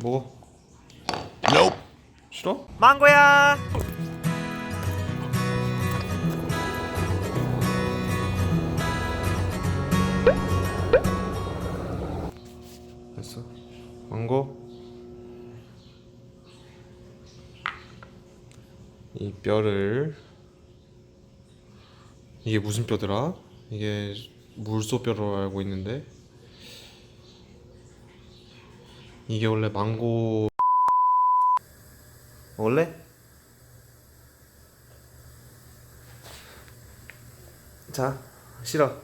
먹어. Nope. 싫어? 망고야. 됐어. 망고. 이 뼈를 이게 무슨 뼈더라? 이게 물소 뼈로 알고 있는데 이게 원래 망고 먹을래? 자 싫어.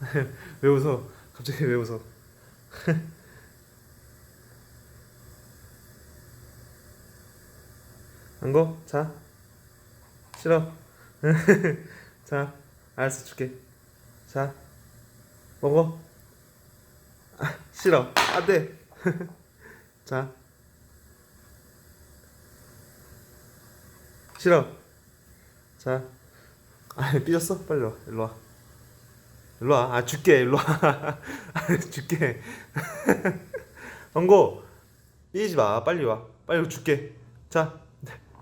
왜 웃어? 갑자기 왜 웃어? 안고? 자. 싫어. 자 알았어 줄게. 자 먹어. 아, 싫어 안 돼. 자. 싫어. 자. 아, 삐졌어? 빨리 와. 일로 와. 일로 와 아 줄게. 일로 와. 아, 줄게. 안고. 삐지지 마. 빨리 와. 빨리 줄게. 자.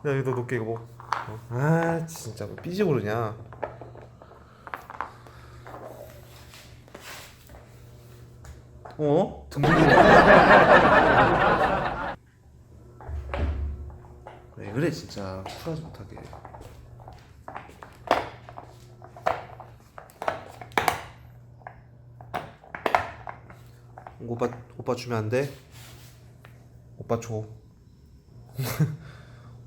야, 여기다 놓게 이거 뭐. 어. 아 진짜 뭐 삐지고 그러냐 어? 등등이 왜 그래 진짜 쿨하지 못하게 오빠 오빠 주면 안 돼? 오빠 줘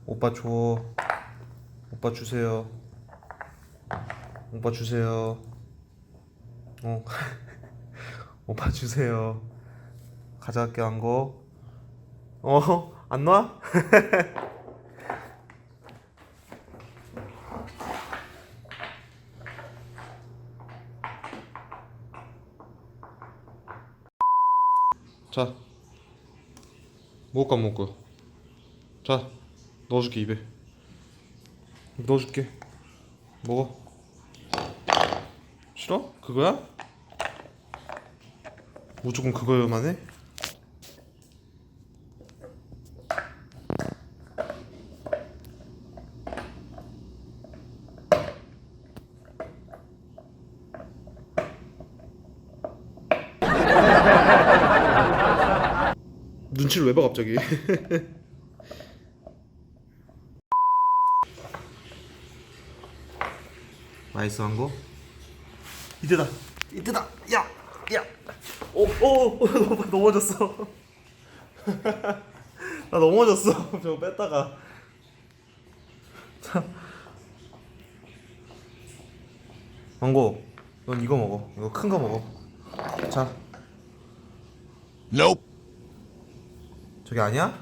오빠 줘. 오빠 주세요. 오빠 주세요. 어. 오빠 주세요. 가져갈게 한 거. 어? 안 놔? 자. 안 먹을 거야? 자. 넣어줄게 입에 넣어줄게 먹어 싫어? 그거야? 무조건 그거야만 해? 눈치를 왜 봐 갑자기 맛있어 한 거? 이때다 이때다 야 야! 오, 오, 오, 넘어졌어. 나 넘어졌어. 저거 뺐다가. 참. 망고, 넌 이거 먹어. 이거 큰 거 먹어. 자. Nope. 저게 아니야?